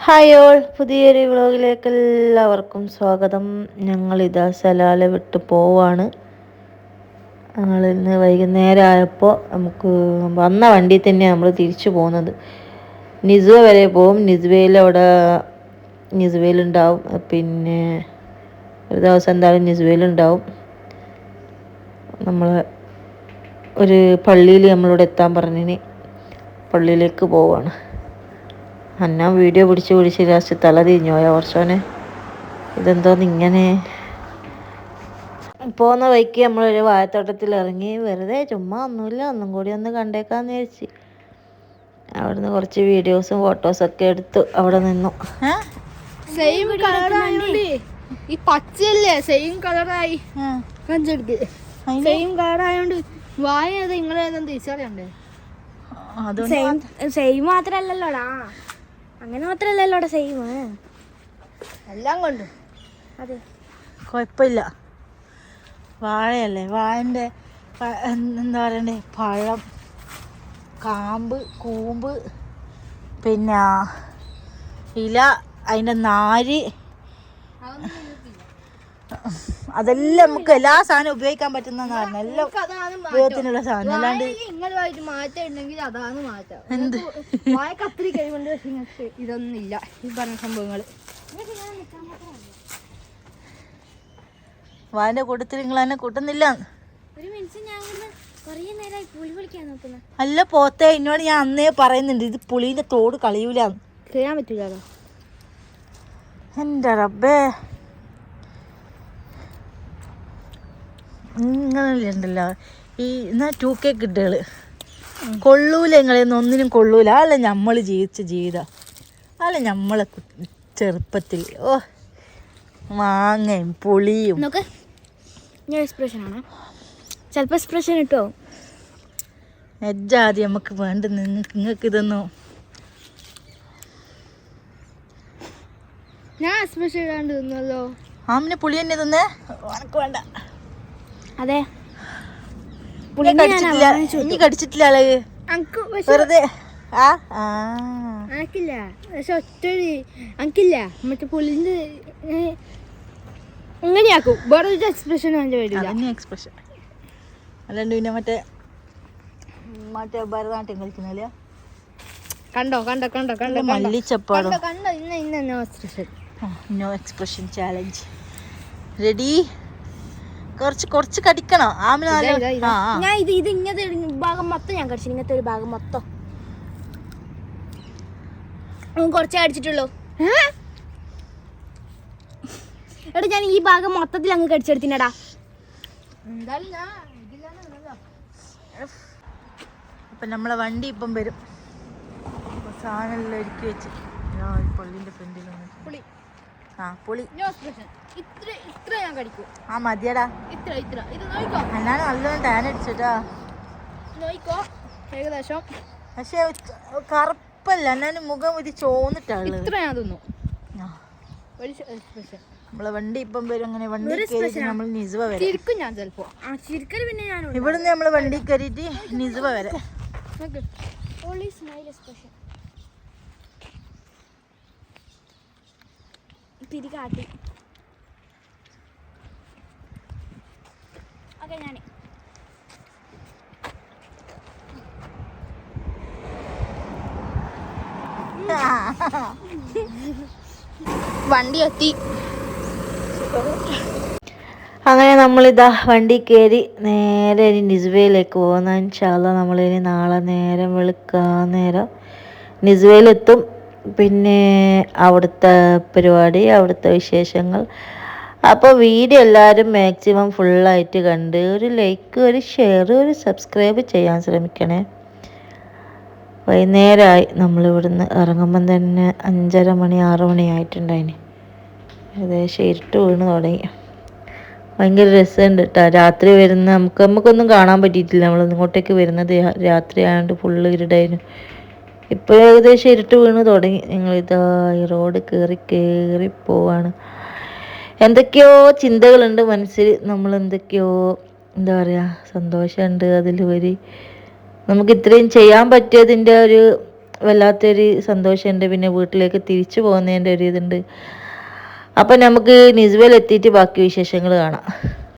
Hi all. പുതിയൊരു വ്ളോഗിലേക്ക് എല്ലാവർക്കും സ്വാഗതം. ഞങ്ങൾ ഞങ്ങളിതാ സലാല വിട്ട് പോവാണ്. ഞങ്ങൾ ഇന്ന് വൈകുന്നേരം ആയപ്പോൾ നമുക്ക് വന്ന വണ്ടി തന്നെയാണ് നമ്മൾ തിരിച്ചു പോകുന്നത് നിസുവ വരെ പോവും. നിസുവയിൽ അവിടെ നിസുവയിലുണ്ടാവും. പിന്നെ ഒരു ദിവസം എന്തായാലും നിസുവയിലുണ്ടാവും. നമ്മൾ ഒരു പള്ളിയിൽ നമ്മളോട് എത്താൻ പറഞ്ഞിന്. പള്ളിയിലേക്ക് പോവാണ്. അന്ന വീഡിയോ പിടിച്ച് പിടിച്ച് ലാസ്റ്റ് തല തിരിഞ്ഞു പോയ കുറച്ചോനെ ഇതെന്തോന്ന് ഇങ്ങനെ പോകുന്ന വഴിക്ക് നമ്മളൊരു വാഴത്തോട്ടത്തിൽ ഇറങ്ങി വെറുതെ ചുമ്മാ ഒന്നുമില്ല ഒന്നും കൂടി ഒന്ന് കണ്ടേക്കാന്ന് വിചാരിച്ച്. അവിടുന്ന് കുറച്ച് വീഡിയോസും ഫോട്ടോസൊക്കെ എടുത്തു അവിടെ നിന്നു. സെയിം കളറായോണ്ട് ഈ പച്ചയല്ലേ സെയിം കളറായി കഞ്ചെടുക്ക് സെയിം കളറായോണ്ട് വായ ഏതാ നിങ്ങളെ ഏതാ തിരിച്ചറിയണ്ടേ? സെയിം മാത്രല്ലല്ലോടാ. അങ്ങനെ മാത്രല്ലല്ലോടാ സെയിം എല്ലാം കൊണ്ട്. അതെ. കുഴപ്പമില്ല. വാഴയല്ലേ? വാഴന്റെ എന്താ പറയണ്ടേ? പഴം കാമ്പ് കൂമ്പ് പിന്നെ ഇല അതിന്റെ നാര്. അതെല്ലാം നമുക്ക് എല്ലാ സാധനവും ഉപയോഗിക്കാൻ പറ്റുന്നതാണ് എല്ലാം അതാണ് ഉപയോഗത്തിനുള്ള സാധനം. അല്ലാണ്ട് മാറ്റം ഉണ്ടെങ്കിൽ അതാണ് മാറ്റം. എന്ത്? വായ കത്തിരി കഴിവുണ്ട് പക്ഷെ ഇങ്ങനത്തെ ഇതൊന്നും ഇല്ല ഈ പറഞ്ഞ സംഭവങ്ങൾ വാഴന്റെ കൂട്ടത്തിൽ നിങ്ങൾ എന്നെ കൂട്ടുന്നില്ല. ഒരു മിനിറ്റ് ഞാൻ അല്ല പോത്തെ എന്നോട് ഞാൻ അന്നേ പറയുന്നുണ്ട് ഇത് പുളിന്റെ തോട് കളയൂലാന്ന്. ചെയ്യാൻ പറ്റില്ലല്ലോ എന്റെ റബ്ബേ. ഇങ്ങനല്ലേ ഉണ്ടല്ലോ ഈ എന്നാ ടു കെ കിട്ടുകൾ കൊള്ളൂല നിങ്ങളെന്ന് ഒന്നിനും കൊള്ളൂല. അല്ല നമ്മൾ ജീവിച്ച ജീവിതം. അല്ല നമ്മളെ ചെറുപ്പത്തിൽ. ഓ മാങ്ങയും പുളിയും. ഞാൻ എക്സ്പ്രഷൻ ആണ്. ചിലപ്പോൾ എക്സ്പ്രഷൻ കിട്ടോ? എജ്ജാതി നമുക്ക് വേണ്ട നിങ്ങൾക്ക് ഇതൊന്നും. ഞാൻ എക്സ്പ്രഷൻ ഇടാണ്ട് തിന്നല്ലോ. ആമിനെ പുളി തന്നെ തിന്നേ? വേണ്ട. അതെ. ഇനി കടിച്ചിട്ടില്ല. ആൾ. വെറുതെ. ആ ആ. അനക്കില്ല. പക്ഷെ ഒറ്റ അനക്കില്ല. മറ്റേ പുലിന്റെ ഇങ്ങനെയാക്കും. വേറെ ഒരു എക്സ്പ്രഷൻ അതിന്റെ അതന്നെ എക്സ്പ്രഷൻ അല്ലാണ്ട് പിന്നെ മറ്റേ മറ്റേ ഭരതനാട്യം കളിക്കുന്നില്ല? കണ്ടോ കണ്ടോ കണ്ടോ കണ്ടോ മല്ലിച്ചപ്പാടോ? കണ്ടോ കണ്ടോ ഇന്ന no expression no expression challenge ready കുറച്ച് കുറച്ച് കടിക്കണം. ഞാൻ ഇത് ഇത് ഇങ്ങനത്തെ ഒരു ഭാഗം മൊത്തം ഞാൻ കടിച്ചു ഇങ്ങനത്തെ ഒരു ഭാഗം മൊത്തം. കുറച്ചേ അടിച്ചിട്ടുള്ളൂ എടാ ഞാൻ ഈ ഭാഗം മൊത്തത്തിൽ അങ്ങ് കടിച്ചെടുത്തിനടാ. അപ്പൊ നമ്മളെ വണ്ടി ഇപ്പം വരും. സാധനം സാധനമെല്ലാം ഒരുക്കി വെച്ച്. പുള്ളിന്റെ ഫ്രണ്ടിൽ പുളി. ആ പുളി. ഇത്ര ഇത്ര ഞാൻ കടിക്കും. ആ മതിയടാ. ഇത്ര ഇത്ര. ഇത് നോയിക്കോ. അല്ലാണ്ട് നല്ലോണം ടാൻ അടിച്ചിട്ടാ. നോയിക്കോ. ഏകദേശം. പക്ഷേ കറുപ്പല്ല. എന്നാലും മുഖം ഒരു ചോന്നിട്ടാണ് ഇത്ര ഞാൻ തിന്നു. ഒരു സ്പെഷ്യൽ നമ്മളെ വണ്ടി ഇപ്പം വരും. അങ്ങനെ വണ്ടി കയറിയിട്ട് നമ്മൾ നിസുവ വരെ. ശരിക്കും ഞാൻ ചിലപ്പോ. ആ ശരിക്കും പിന്നെ ഞാൻ ഇവിടുന്ന് നമ്മൾ വണ്ടി കയറിയിട്ട് നിസുവ വരെ. സ്മൈൽ എക്സ്പ്രഷൻ പിരി കാട്ടി. ഓക്കെ ഞാൻ വണ്ടി എത്തി അങ്ങനെ നമ്മളിതാ വണ്ടി കയറി നേരെ ഇനി നിസുവയിലേക്ക് പോകുന്ന ഇൻഷാല്ല നമ്മളിനി നാളെ നേരം വെളുക്കാൻ നേരം നിസുവയിലെത്തും പിന്നെ അവിടുത്തെ പരിപാടി അവിടുത്തെ വിശേഷങ്ങൾ. അപ്പോൾ വീഡിയോ എല്ലാവരും മാക്സിമം ഫുള്ളായിട്ട് കണ്ട് ഒരു ലൈക്ക് ഒരു ഷെയർ ഒരു സബ്സ്ക്രൈബ് ചെയ്യാൻ ശ്രമിക്കണേ. വൈകുന്നേരമായി നമ്മളിവിടുന്ന് ഇറങ്ങുമ്പം തന്നെ അഞ്ചര മണി ആറ് മണി ആയിട്ടുണ്ടായിന്. ഏകദേശം ഇരുട്ട് വീണ് തുടങ്ങി. ഭയങ്കര രസമുണ്ട് കേട്ടോ രാത്രി വരുന്ന നമുക്ക് നമുക്കൊന്നും കാണാൻ പറ്റിയിട്ടില്ല. നമ്മൾ ഇങ്ങോട്ടേക്ക് വരുന്നത് രാത്രി ആയതുകൊണ്ട് ഫുള്ള് ഇരുടായിരുന്നു ഇപ്പോൾ ഏകദേശം ഇരുട്ട് വീണ് തുടങ്ങി. ഞങ്ങളിതാ ഈ റോഡ് കയറി കയറി പോവാണ്. എന്തൊക്കെയോ ചിന്തകളുണ്ട് മനസ്സിൽ. നമ്മൾ എന്തൊക്കെയോ എന്താ പറയുക സന്തോഷമുണ്ട് അതിലുപരി. നമുക്ക് ഇത്രയും ചെയ്യാൻ പറ്റിയതിന്റെ ഒരു വല്ലാത്തൊരു സന്തോഷമുണ്ട്. പിന്നെ വീട്ടിലേക്ക് തിരിച്ചു പോകുന്നതിന്റെ ഒരു ഇതുണ്ട്. അപ്പം നമുക്ക് നിസ്ബൽ എത്തിയിട്ട് ബാക്കി വിശേഷങ്ങൾ കാണാം.